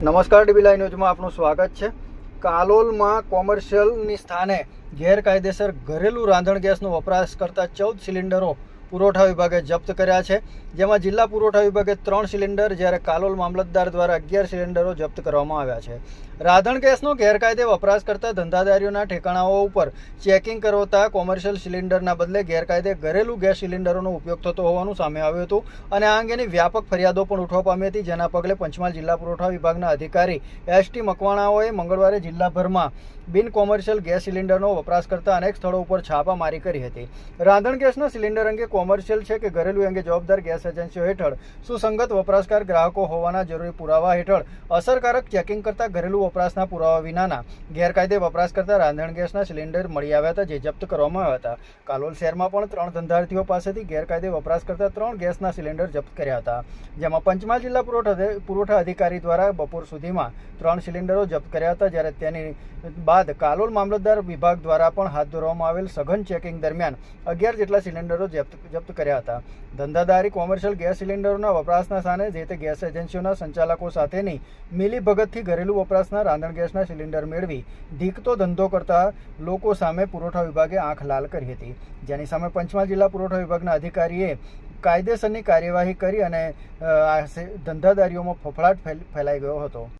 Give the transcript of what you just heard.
નમસ્કાર ડીબી લાઈ ન્યૂઝમાં આપનું સ્વાગત છે. કાલોલમાં કોમર્શિયલની સ્થાને ગેરકાયદેસર ઘરેલું રાંધણ ગેસનો વપરાશ કરતા ચૌદ સિલિન્ડરો પુરવઠા વિભાગે જપ્ત કર્યા છે. જેમાં જિલ્લા પુરવઠા વિભાગે ત્રણ સિલિન્ડર જ્યારે કાલોલ મામલતદાર દ્વારા અગિયાર સિલિન્ડરો જપ્ત કરવામાં આવ્યા છે. રાંધણ ગેસનો ગેરકાયદે વપરાશ કરતા ધંધાદારીઓના ઠેકાણાઓ ઉપર ચેકિંગ કરવતા કોમર્શિયલ સિલિન્ડરના બદલે ગેરકાયદે ઘરેલું ગેસ સિલિન્ડરોનો ઉપયોગ થતો હોવાનું સામે આવ્યું હતું અને આ અંગેની વ્યાપક ફરિયાદો પણ ઉઠવા પામી હતી. જેના પગલે પંચમહાલ જિલ્લા પુરવઠા વિભાગના અધિકારી એસ ટી મકવાણાઓએ મંગળવારે જિલ્લાભરમાં બિન કોમર્શિયલ ગેસ સિલિન્ડરનો વપરાશ કરતા અનેક સ્થળો ઉપર છાપામારી કરી હતી. રાંધણ ગેસના સિલિન્ડર અંગે કોમર્શિયલ છે કે ઘરેલું અંગે જવાબદાર ગેસ એજન્સીઓ હેઠળ સુસંગત વપરાશકાર ગ્રાહકો હોવાના જરૂરી પુરાવા હેઠળ અસરકારક ચેકિંગ કરતા ઘરેલું વપરાશના પુરાવા વિનાના ગેરકાયદે વપરાશ કરતા રાંધણ ગેસના સિલિન્ડર મળી આવ્યા હતા, જે જપ્ત કરવામાં આવ્યા હતા. કાલોલ શહેરમાં પણ ત્રણ ધંધાર્થીઓ પાસેથી ગેરકાયદે વપરાશ કરતા ત્રણ ગેસના સિલિન્ડર જપ્ત કર્યા હતા. જેમાં પંચમહાલ જિલ્લા પુરવઠા પુરવઠા અધિકારી દ્વારા બપોર સુધીમાં ત્રણ સિલિન્ડરો જપ્ત કર્યા હતા, જ્યારે તેની બાદ કાલોલ મામલતદાર વિભાગ દ્વારા પણ હાથ ધરવામાં આવેલ સઘન ચેકિંગ દરમિયાન અગિયાર જેટલા સિલિન્ડરો જપ્ત જપ્ત કર્યા હતા. ધંધાદારી કોમર્શિયલ ગેસ સિલિન્ડરોના વપરાશના સ્થાને જે તે ગેસ એજન્સીઓના સંચાલકો સાથેની મિલીભગતથી ઘરેલું વપરાશના રાંધણ ગેસના સિલિન્ડર મેળવી ધીકતો ધંધો કરતા લોકો સામે પુરવઠા વિભાગે આંખ લાલ કરી હતી. જેની સામે પંચમહાલ જિલ્લા પુરવઠા વિભાગના અધિકારીએ કાયદેસરની કાર્યવાહી કરી અને ધંધાદારીઓમાં ફફડાટ ફેલ- ફેલાઈ ગયો હતો.